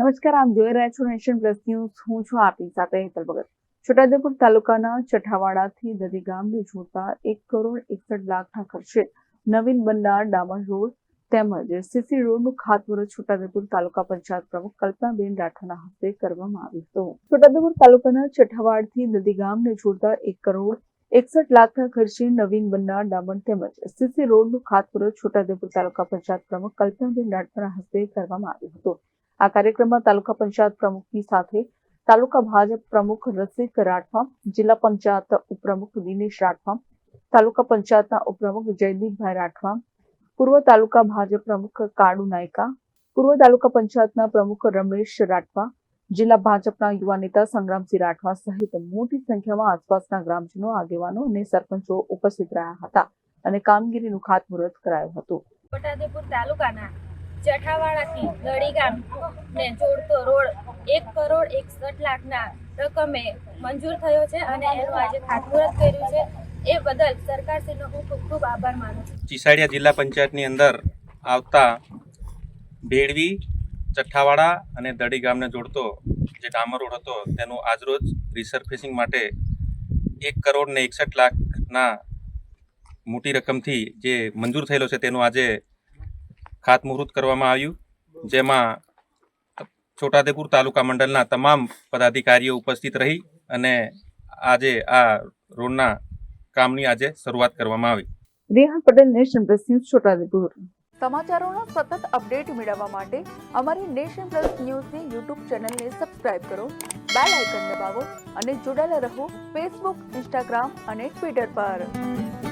નમસ્કાર, આપ જોઈ રહ્યા છો નેશન પ્લસ ન્યૂઝ. હું છું આપની સાથે હેતલ ભગત. છોટાઉદેપુર તાલુકાના ચઠાવાડાથી દદી ગામને જોડતા એક કરોડ એકસઠ લાખના ખર્ચે નવીન બનનાર ડામર રોડ તેમજ સીસી રોડનું ખાતમુહૂર્ત છોટાઉદેપુર તાલુકા પંચાયત પ્રમુખ કલ્પનાબેન રાઠવાના હસ્તે કરવામાં આવ્યું હતું. છોટાઉદેપુર તાલુકાના ચઠાવાડથી દદી ગામને જોડતા એક કરોડ એકસઠ લાખના ખર્ચે નવીન બનનાર ડામર તેમજ સીસી રોડનું ખાતમુહૂર્ત છોટાઉદેપુર તાલુકા પંચાયત પ્રમુખ કલ્પનાબેન રાઠવાના હસ્તે કરવામાં આવ્યું હતું. આ કાર્યક્રમમાં તાલુકા પંચાયત પ્રમુખની સાથે તાલુકા ભાજપ પ્રમુખ રસિક રાઠવા, જિલ્લા પંચાયત ઉપપ્રમુખ દિનેશ રાઠવા, તાલુકા પંચાયતના ઉપપ્રમુખ જયદીપભાઈ રાઠવા, પૂર્વ તાલુકા ભાજપ પ્રમુખ કાળુ નાયકા, પૂર્વ તાલુકા પંચાયતના પ્રમુખ રમેશ રાઠવા, જિલ્લા ભાજપના યુવા નેતા સંગ્રામસિંહ રાઠવા સહિત મોટી સંખ્યામાં આસપાસના ગ્રામજનો, આગેવાનો અને સરપંચો ઉપસ્થિત રહ્યા હતા અને કામગીરીનું ખાતમુહૂર્ત કરાયું હતું. છોટાઉદેપુર તાલુકાના જઠાવાડાથી દડી ગામ ને જોડતો રોડ એક કરોડ એકસઠ લાખના રકમે મંજૂર થયો છે અને એનું આજે ખાતમુહૂર્ત કર્યું છે. એ બદલ સરકારશ્રીનો હું ખૂબ ખૂબ આભાર માનું છું. ચીસાડિયા જિલ્લા પંચાયતની અંદર આવતા ભેળવી ચઠ્ઠાવાડા અને દડી ગામને જોડતો જે ડામર રોડ હતો, તેનું આજરોજ રિસર્ફેસિંગ માટે એક કરોડ ને એકસઠ લાખના મોટી રકમથી જે મંજૂર થયેલો છે, તેનું આજે ખાતમુહૂર્ત કરવામાં આવ્યું જેમાં છોટાદેપુર તાલુકા મંડળના તમામ પદાધિકારીઓ ઉપસ્થિત રહી અને આજે આ રોડના કામની આજે શરૂઆત કરવામાં આવી. Reha Patel nation plus news Chhotaudepur સમાચારોનો સતત અપડેટ મેળવવા માટે અમારી નેશન પ્લસ ન્યૂઝની યુટ્યુબ ચેનલને સબસ્ક્રાઇબ કરો બેલ આઇકન દબાવો અને જોડાયેલા રહો ફેસબુક ઇન્સ્ટાગ્રામ અને ટ્વિટર પર.